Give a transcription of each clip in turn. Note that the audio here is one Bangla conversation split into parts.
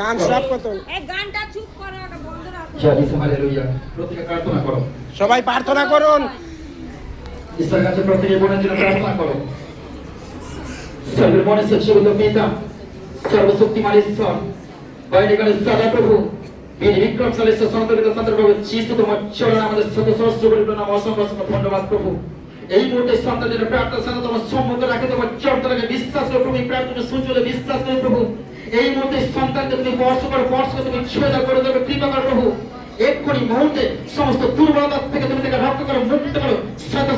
গান স্টপ এই গানটা চুপ করো ওটা বন্ধ রাখো। জালিস হালেলুয়া প্রত্যেকে প্রার্থনা করো। সবাই প্রার্থনা করুন। ঈশ্বরের কাছে প্রত্যেকে বোনের জন্য প্রার্থনা করো। সর্বের মনে পিতা সর্বশক্তিমান ঈশ্বর বাইরেকালের সাদা প্রভু বীর বিক্রম সালেশ্বর সন্তরিত সন্তর প্রভু যিশু তোমার চরণ আমাদের শত সহস্র কোটি প্রণাম অসংখ্য অসংখ্য ধন্যবাদ প্রভু। এই মুহূর্তে সন্তানের প্রার্থনা সাথে তোমার সম্মুখে রাখে তোমার বিশ্বাস করে প্রভু। এই প্রার্থনা সুযোগে বিশ্বাস করে প্রভু। এই মুহূর্তে সন্তানকে তুমি স্পর্শ করো করে তুমি ছুঁয়ে করে দেবে। কৃপা করো প্রভু, এক্ষুনি মুহূর্তে সমস্ত দুর্বলতা থেকে তুমি তাকে রক্ষা করো, মুক্ত করো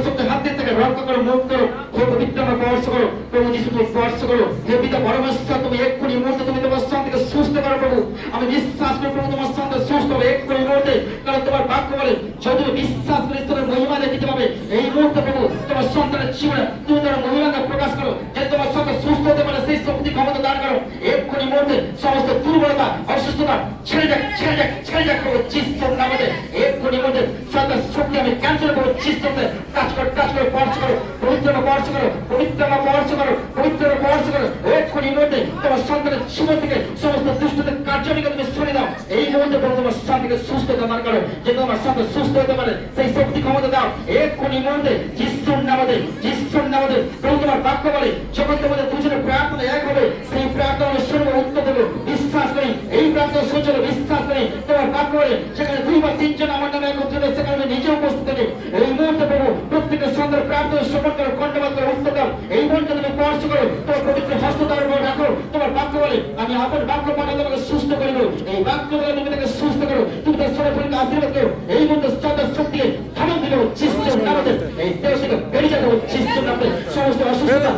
শক্তি হাত দিয়ে তাকে রক্ষা করো, মুক্ত করো। হে পবিত্র আমার স্পর্শ করো, প্রভু যিশু, তুমি স্পর্শ করো। হে পিতা পরমেশ্বর, তুমি এক্ষুনি মুহূর্তে তুমি তোমার সন্তানকে সুস্থ করো প্রভু। আমি বিশ্বাস করি প্রভু তোমার সন্তান সুস্থ হবে এক্ষুনি মুহূর্তে, কারণ তোমার বাক্য বলে যদি বিশ্বাস সেই শক্তি ক্ষমতা দাও। এক্ষুনি মুহূর্তে যিশুর নামে যিশুর নামে প্রভু তোমার বাক্য বলে যখন তোমাদের দুজনের প্রার্থনা এক হবে। সেই প্রার্থনা প্রার্থনা শুনছিল বিশ্বাস করি, তোমার সেখানে দুই বা তিনজন আমার নামে একত্রিত সেখানে উপস্থিত এই মুহূর্তে প্রত্যেকের কণ্ঠবাদ করো উত্তর এই তুমি তোমার উপর রাখো, তোমার বাক্য বলে, আমি আপন বাক্য তোমাকে সুস্থ করিব এই বাক্য বলে তুমি তাকে সুস্থ করো, তুমি তার আশীর্বাদ করো। এই মুহূর্তে সদা শক্তি থামান দিল এই যাবে সমস্ত অসুস্থতা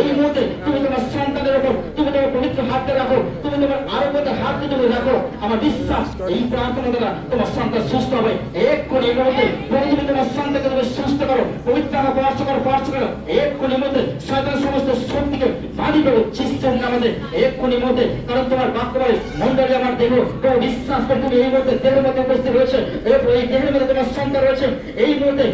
এই মুহূর্তে তুমি তোমার সন্তানের উপর, তুমি তোমার পবিত্র হাতটা রাখো, তুমি তোমার আরোগ্যতে হাত দিয়ে তুমি রাখো। আমার বিশ্বাস, এই প্রার্থনা দ্বারা তোমার সন্তান সুস্থ হবে। এক কোণে মধ্যে প্রভু তুমি তোমার সন্তানকে তুমি সুস্থ করো, পবিত্র আমার পরার্থ করো পরার্থ করো। এক কোণে মধ্যে শয়তান সমস্ত শক্তিকে বাড়ি দেবো চিস্তের নামে এক কোণে মধ্যে কারণ তোমার বাক্য বলে, মন্ডলী আমার দেহ প্রভু বিশ্বাস করে তুমি এই মুহূর্তে দেহের মধ্যে উপস্থিত রয়েছে। এই এই দেহের মধ্যে তোমার সন্তান রয়েছে। এই মুহূর্তে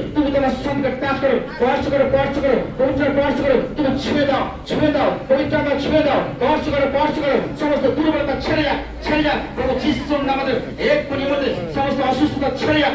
তুমি ত্যাগ করো কষ্ট করো পরার্থ করো পবিত্র কষ্ট করো, তুমি ছুঁয়ে দাও ছুঁয়ে দাও পবিত্রতা ছুঁয়ে দাও কষ্ট করো কষ্ট করো, সমস্ত দুর্বলতা ছেড়ে যাক ছেড়ে যাক, প্রভু যিশুর নামে এক মধ্যে সমস্ত অসুস্থতা ছেড়ে যাক।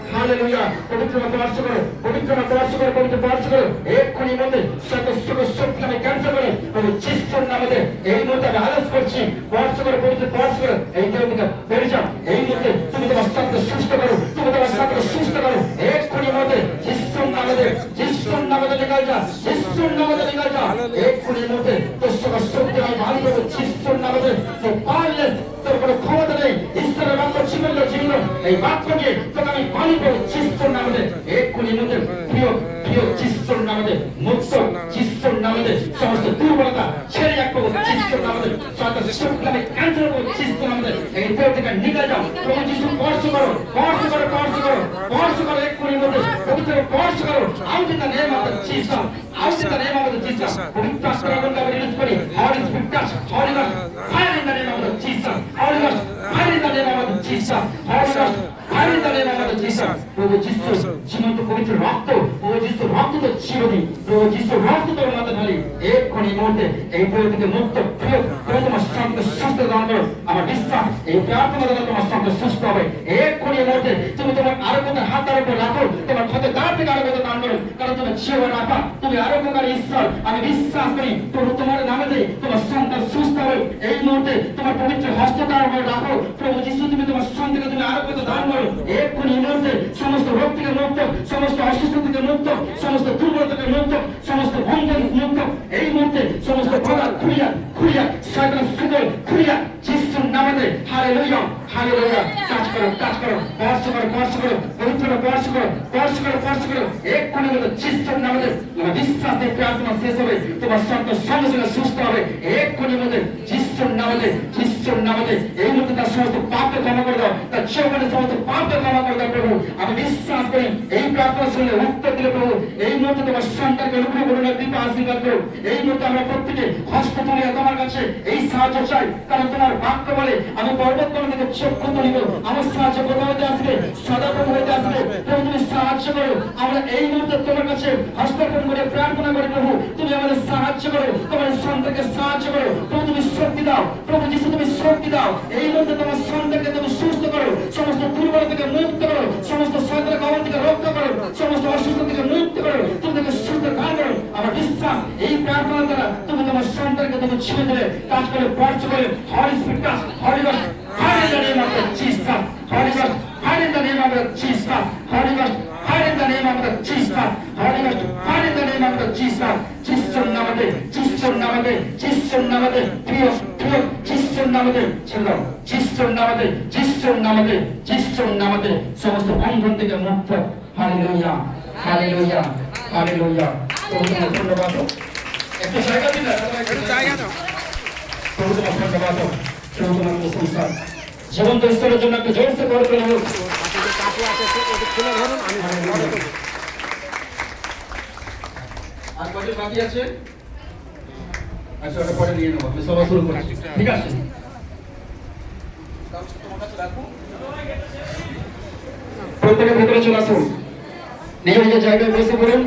হালে লইয়া পবিত্র পবিত্র প্রকাশ করো পবিত্র মধ্যে ক্যান্সেল করে এই মুহূর্তে আমি করছি প্রকাশ করো, পবিত্র প্রকাশ করো, এই দেহ থেকে বেরিয়ে যা যিশুর নামে নিকাল মধ্যে তোর সঙ্গে শক্তি ভালো করব যিশুর নামে তো পারলে তোর কোনো ক্ষমতা নেই, ঈশ্বরের বাক্য জীবন এই বাক্য মধ্যে প্রিয় প্রিয় যিশুর নামে, মুক্ত যিশুর নামে, সমস্ত দুর্বলতা ছেড়ে যাক প্রভু যিশুর নামে শক্তি আমি ক্যান্সেল করব যিশুর নামে, এই দেহ থেকে নিকাল যাও প্রভু যিশু, স্পর্শ করো স্পর্শ করো স্পর্শ করো স্পর্শ করো এক্ষুনি মধ্যে, পবিত্র স্পর্শ করো। Out in the name of Jesus out in the name of Jesus পবিত্র আশ্রয় আমরা রিলিজ করি holy spirit touch holy God fire in the name of the Jesus holy God fire in the name of the Jesus holy God fire in the name of the Jesus প্রভু যিশু জীবন্ত পবিত্র রক্ত প্রভু যিশু রক্ত তো চিরদি প্রভু যিশু রক্ত তোর মাথা ঢালি এক্ষুনি মুহূর্তে এই থেকে মুক্ত, প্রিয় প্রভু তোমার সঙ্গে সুস্থ দান করো। আমার বিশ্বাস, এই প্রার্থনা দ্বারা তোমার সঙ্গে সুস্থ হবে। এক্ষুনি মুহূর্তে তুমি তোমার আরোগ্যের হাত তার উপর রাখো। তোমার ক্ষতে দাঁড় থেকে আরোগ্য করো কারণ তুমি জীবন রাখা ঈশ্বর, আমি বিশ্বাস করি প্রভু তোমার নামে দেই তোমার সন্তান সুস্থ হবে। এই মুহূর্তে তোমার পবিত্র হস্ত তার উপর রাখো। প্রভু যিশু, তুমি তোমার সন্তানকে তুমি আরোগ্য দান করো। এক্ষুনি এই মুহূর্তে সমস্ত রোগ থেকে মুক্ত, সমস্ত অসুস্থ থেকে মুক্ত, সমস্ত দুর্বলতা থেকে মুক্ত, সমস্ত ভঙ্গ মুক্ত। এই মুহূর্তে সমস্ত বাধা খুলিয়া খুলিয়া শয়তান সুদল নামে হালেলুয়া হালেলুয়া, কাজ করো কাজ করো স্পর্শ করো স্পর্শ করো, পবিত্র স্পর্শ করো স্পর্শ করো স্পর্শ করো এক কোণে গেলে যিশুর নামে বিশ্বাস প্রার্থনা শেষ হবে, তোমার সন্তান সঙ্গে সঙ্গে সুস্থ হবে, এক্ষুনি মধ্যে যিশুর নামে এই মধ্যে তার সমস্ত জীবনের সমস্ত পাপকে ক্ষমা করে দাও প্রভু। আমি বিশ্বাস করি, এই প্রার্থনা শুনে উত্তর দিলে প্রভু। এই মুহূর্তে তোমার সন্তানকে অনুগ্রহ করুন আর আশীর্বাদ করো। এই মুহূর্তে আমরা প্রত্যেকে হস্ত তুলে তোমার কাছে এই সাহায্য চাই। কারণ তোমার বাক্য বলে, আমি পর্বত থেকে চক্ষু তুলিব আমার সাহায্য কোথা হইতে আসবে? সদা প্রভু হইতে আসবে। প্রভু, তুমি সাহায্য করো। আমরা এই মুহূর্তে তোমার কাছে হস্তার্পণ করে প্রার্থনা করি, প্রভু। তুমি আমাদের সাহায্য করো। তোমার সন্তানকে সাহায্য করো। প্রভু, তুমি শক্তি দাও। প্রভু, যিশু, তুমি শক্তি দাও। এই মুহূর্তে তোমার সন্তানকে তুমি সমস্ত দুর্বল থেকে মুক্ত করো, সমস্ত শয়তানের কবল থেকে রক্ষা করো, সমস্ত অসুস্থ থেকে মুক্ত করো, তুমি তাকে সুস্থ কাজ করো। আমার বিশ্বাস, এই প্রার্থনা দ্বারা তুমি তোমার সন্তানকে তুমি ছেড়ে দিলে কাজ করে পর্চ করে হরি স্পিড কাজ হরি বাস, Hari the name of the Jesus Hari বাস, Hari the name of the Jesus Hari বাস, Hari the name of the Jesus Hari বাস, Hari the name of the Jesus যিশুর নামে যিশুর নামে যিশুর নামে, প্রিয় প্রিয় যিশুর নামে দাও। যিশুর নামে যিশুর নামে যিশুর নামে সমস্ত বন্ধন থেকে মুক্ত। Hallelujah hallelujah hallelujah. ধন্যবাদ। একটা জায়গা দিলে জায়গা দাও। প্রভু তোমার ধন্যবাদ। প্রভু তোমার প্রশংসা জীবন্ত ঈশ্বরের জন্য একটা জোরসে করে তোলা হোক পাশে যে কাপড় আছে সে- ওটা খুলে ধরুন আমি পরে দেবো। আর কজন বাকি আছে? আচ্ছা ওটা পরে নিয়ে নেব। আমি সভা শুরু করছি। ঠিক আছে। প্রত্যেকের ভেতরে চলে আসুন নিজের নিজের জায়গায় বসে পড়ুন